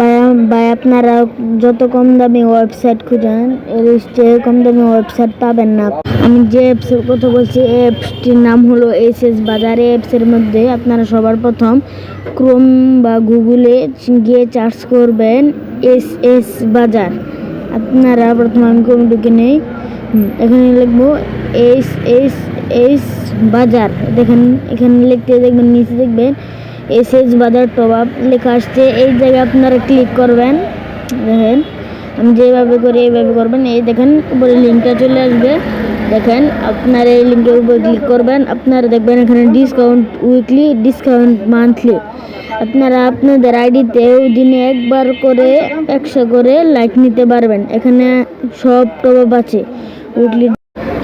ভাই আপনারা যত কম দামি ওয়েবসাইট খুঁজেন, এর চেয়ে কম দামি ওয়েবসাইট পাবেন না। আমি যে অ্যাপসের কথা বলছি অ্যাপসটির নাম হলো এস এস বাজার অ্যাপসের মধ্যে আপনারা সবার প্রথম ক্রোম বা গুগলে গিয়ে চার্জ করবেন এস এস বাজার। আপনারা প্রথমে আমি ক্রোম ঢুকে নেই। এখানে লিখব এস এস এস বাজার। দেখেন, এখানে লিখতে দেখবেন, নিচে দেখবেন এস এস বাজার টপ লেখা আসছে। এই জায়গায় আপনারা ক্লিক করবেন, দেখেন। আমি যেভাবে করি, এইভাবে করবেন। এই দেখেন, উপরে লিঙ্কটা চলে আসবে। দেখেন, আপনারা এই লিঙ্কের উপর ক্লিক করবেন। আপনারা দেখবেন এখানে ডিসকাউন্ট উইকলি ডিসকাউন্ট মান্থলি আপনারা আপনাদের আইডিতেও দিনে একবার করে, একশো করে লাইক নিতে পারবেন। এখানে সব টপ আছে। উইকলি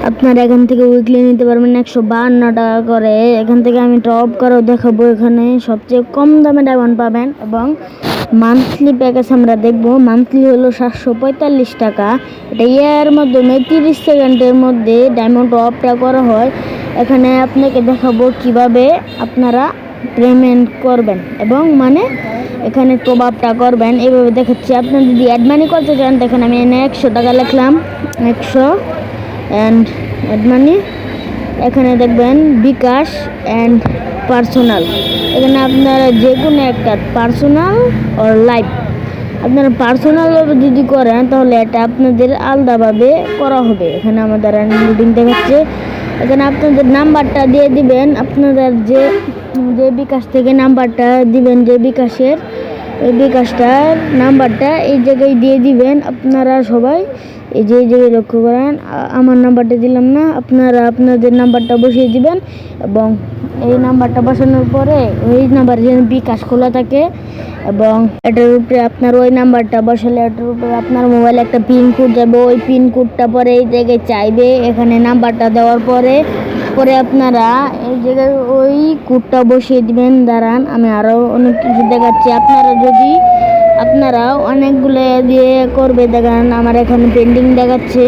আপনারা এখান থেকে উইকলি নিতে পারবেন একশো বাহান্ন টাকা করে। এখান থেকে আমি টপ করেও দেখাবো এখানে। সবচেয়ে কম দামে ডায়মন্ড পাবেন এবং মান্থলি প্যাকেজ আমরা দেখব। মান্থলি হলো সাতশো পঁয়তাল্লিশ টাকা। এটা ইয়ার মাধ্যমে তিরিশ সেকেন্ডের মধ্যে ডায়মন্ড টপটা করা হয়। এখানে আপনাকে দেখাবো কীভাবে আপনারা পেমেন্ট করবেন এবং মানে এখানে প্রভাবটা করবেন। এইভাবে দেখাচ্ছি। আপনার যদি অ্যাড মানি করতে চান, দেখেন আমি এনে একশো টাকা লিখলাম। একশো অ্যান্ড অ্যাড মানি এখানে দেখবেন বিকাশ অ্যান্ড পার্সোনাল এখানে আপনারা যে কোনো একটা পার্সোনাল ওর লাইফ আপনারা পার্সোনাল যদি করেন, তাহলে এটা আপনাদের আলাদাভাবে করা হবে। এখানে আমাদের রুটিন দেখাচ্ছে। এখানে আপনাদের নাম্বারটা দিয়ে দিবেন। আপনাদের যে যে বিকাশ থেকে নাম্বারটা দিবেন, যে বিকাশের, এই বিকাশটার নাম্বারটা এই জায়গায় দিয়ে দিবেন। আপনারা সবাই এই যে, এই জায়গায় লক্ষ্য করেন আমার নাম্বারটা দিলাম না, আপনারা আপনাদের নাম্বারটা বসিয়ে দিবেন এবং এই নাম্বারটা বসানোর পরে ওই নাম্বারে যেন বিকাশ খোলা থাকে এবং এটার উপরে আপনার ওই নাম্বারটা বসালে এটার উপরে আপনার মোবাইলে একটা পিন কোড যাবে, ওই পিন কোডটা পরে এই জায়গায় চাইবে, এখানে নাম্বারটা দেওয়ার পরে পরে আপনারা এই জায়গায় ওই কোডটা বসিয়ে দিবেন। দাঁড়ান, আমি আরও অনেক কিছু দেখাচ্ছি। আপনারা যদি আপনারা অনেকগুলো দিয়ে করবে, দেখেন আমার এখানে পেন্ডিং দেখাচ্ছে।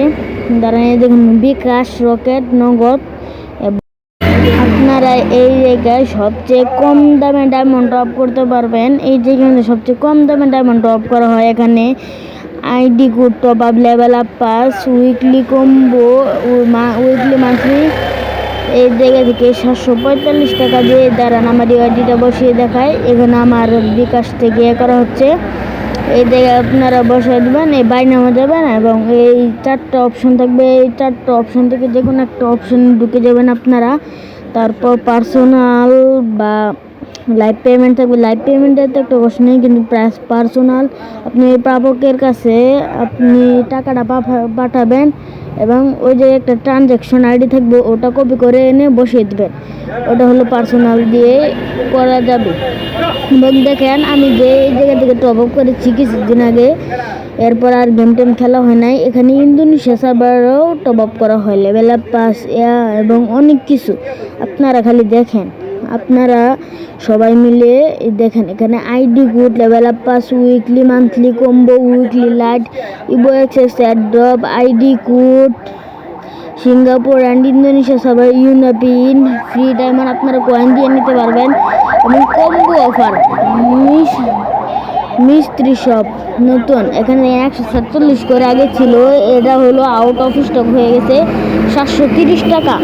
দাঁড়ান দেখুন, বিকাশ রকেট নগদ। আপনারা এই জায়গায় সবচেয়ে কম দামে ডায়মন্ড টপ করতে পারবেন। এই যেখানে সবচেয়ে কম দামে ডায়মন্ড টপ করা হয় এখানে। ID code top up level up pass weekly combo weekly monthly এই জায়গা থেকে সাতশো পঁয়তাল্লিশ টাকা দিয়ে দাঁড়ান। আমার আইডিটা বসিয়ে দেখায়। এখানে আমার বিকাশ থেকে এ করা হচ্ছে। এই জায়গায় আপনারা বসে দেবেন, এই বাই নামা যাবেন এবং এই চারটা অপশন থাকবে। এই চারটা অপশন থেকে যে কোনো একটা অপশন ঢুকে যাবেন আপনারা। তারপর পার্সোনাল বা লাইভ পেমেন্ট থাকবে। লাইভ পেমেন্টের তো একটা অপশন নেই, কিন্তু পার্সোনাল আপনি প্রাপকের কাছে আপনি টাকাটা পাঠা- পাঠাবেন এবং ওই যে একটা ট্রানজ্যাকশন আইডি থাকবে, ওটা কপি করে এনে বসিয়ে দেবেন। ওটা হলো পার্সোনাল দিয়ে করা যাবে। এবং দেখেন, আমি যে এই জায়গা থেকে টপ আপ করেছি কিছুদিন আগে, এরপর আর গেম টেম খেলা হয় নাই। এখানে ইন্দোনেশিয়া সার্ভারেও টপ আপ করা হয় লেভেল আপ পাস এবং অনেক কিছু। আপনারা খালি দেখেন। আপনারা সবাই মিলে দেখেন, এখানে ID good level up pass weekly monthly combo weekly lite evo access drop ID code Singapore and Indonesia সবাই ইউনাপিন ফ্রি টাইম আপনারা কয়েন দিয়ে নিতে পারবেন। এবং কম্বো অফার মিস্ত্রি শপ নতুন। এখানে একশো সাতচল্লিশ করে আগে ছিল, এটা হলো আউট অফ স্টক হয়ে গেছে সাতশো তিরিশ টাকা।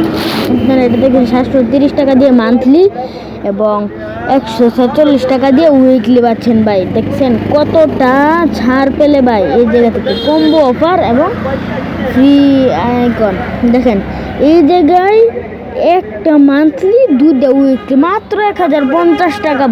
আপনারা এটা দেখবেন, সাতশো তিরিশ টাকা দিয়ে মান্থলি এবং একশো সাতচল্লিশ টাকা দিয়ে উইকলি পাচ্ছেন ভাই। দেখছেন কতটা ছাড় পেলে ভাই, এই জায়গা থেকে। কম্বো অফার এবং ফ্রি আইকন দেখেন, এই জায়গায় একটা মান্থলি দুইটা উইকলি মাত্র এক হাজার পঞ্চাশ টাকা